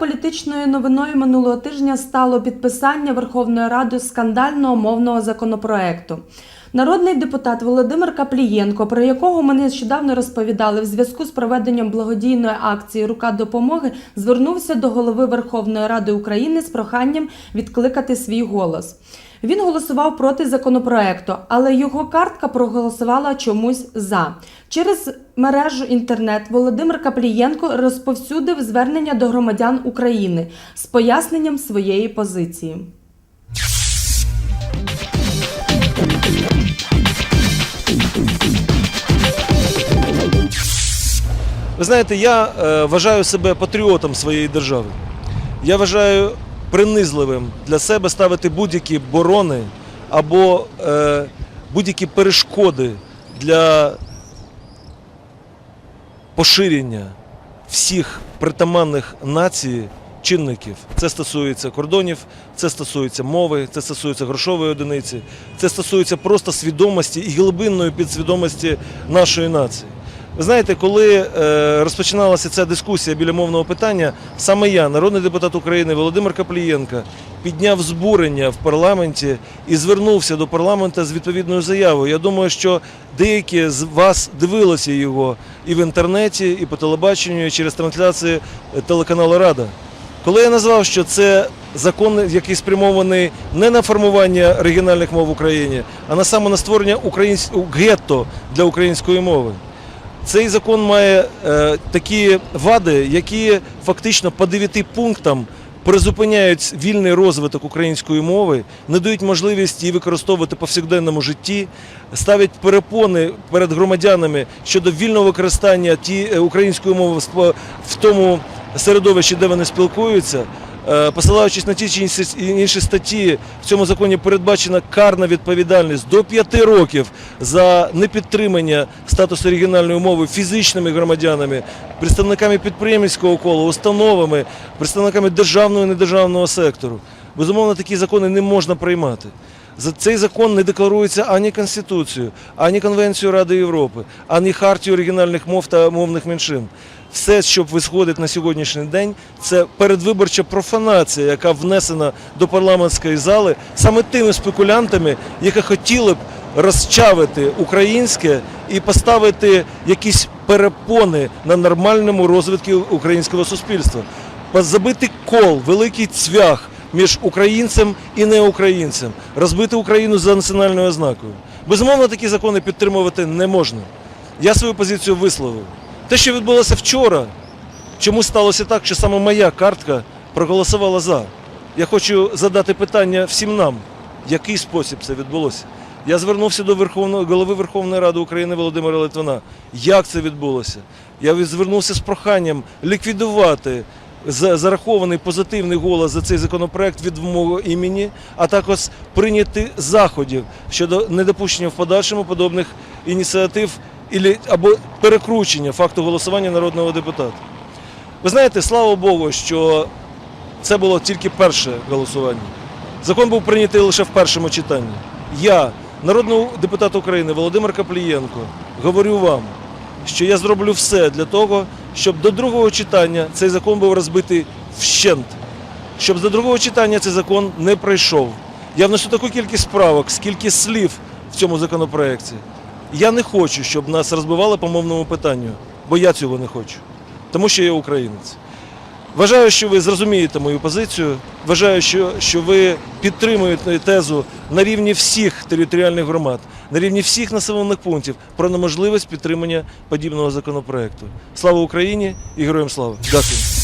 політичною новиною минулого тижня стало підписання Верховною Радою скандального мовного законопроекту. Народний депутат Володимир Каплієнко, про якого ми нещодавно розповідали в зв'язку з проведенням благодійної акції Рука допомоги, звернувся до голови Верховної Ради України з проханням відкликати свій голос. Він голосував проти законопроекту, але його картка проголосувала чомусь за. Через мережу інтернет Володимир Каплієнко розповсюдив звернення до громадян України з поясненням своєї позиції. Знаєте, я е, вважаю себе патріотом своєї держави. Я вважаю принизливим для себе ставити будь-які борони або е, будь-які перешкоди для поширення всіх притаманних нації чинників. Це стосується кордонів, це стосується мови, це стосується грошової одиниці, це стосується просто свідомості і глибинної підсвідомості нашої нації. Ви знаєте, коли е, розпочиналася ця дискусія біля мовного питання, саме я, народний депутат України Володимир Каплієнко, підняв збурення в парламенті і звернувся до парламенту з відповідною заявою. Я думаю, що деякі з вас дивилися його і в інтернеті, і по телебаченню, і через трансляції телеканалу Рада. Коли я назвав, що це закон, який спрямований не на формування регіональних мов в Україні, а на саме на створення українського гетто для української мови. Цей закон має е, такі вади, які фактично по дев'яти пунктам призупиняють вільний розвиток української мови, не дають можливість її використовувати в повсякденному житті, ставлять перепони перед громадянами щодо вільного використання ті, е, української мови в тому середовищі, де вони спілкуються. Е, Посилаючись на ті чи інші- статті, в цьому законі передбачена карна відповідальність до 5 років за непідтримання статусу регіональної мови фізичними громадянами, представниками підприємницького кола, установами, представниками державного і недержавного сектору. Безумовно, такі закони не можна приймати. Цей закон не декларується ані Конституцією, ані Конвенцією Ради Європи, ані Хартією оригінальних мов та мовних меншин. Все, що висходить на сьогоднішній день, це передвиборча профанація, яка внесена до парламентської зали саме тими спекулянтами, які хотіли б розчавити українське і поставити якісь перепони на нормальному розвитку українського суспільства. Забити кол, великий цвях між українцем і неукраїнцем, розбити Україну за національною ознакою. Безумовно, такі закони підтримувати не можна. Я свою позицію висловив. Те, що відбулося вчора, чому сталося так, що саме моя картка проголосувала за. Я хочу задати питання всім нам, який спосіб це відбулося. Я звернувся до Верховного голови Верховної Ради України Володимира Литвина. Як це відбулося? Я звернувся з проханням ліквідувати зарахований позитивний голос за цей законопроект від мого імені, а також прийняти заходів щодо недопущення в подальшому подобних ініціатив або перекручення факту голосування народного депутата. Ви знаєте, слава Богу, що це було тільки перше голосування. Закон був прийнятий лише в першому читанні. Я, народний депутат України Володимир Каплієнко, говорю вам, що я зроблю все для того, щоб до другого читання цей закон був розбитий вщент, щоб до другого читання цей закон не пройшов. Я вношу таку кількість правок, скільки слів в цьому законопроекті. Я не хочу, щоб нас розбивали по мовному питанню, бо я цього не хочу, тому що я українець. Вважаю, що ви зрозумієте мою позицію. Вважаю, що, що ви підтримуєте тезу на рівні всіх територіальних громад, на рівні всіх населених пунктів про неможливість підтримання подібного законопроекту. Слава Україні і героям слава! Дякую.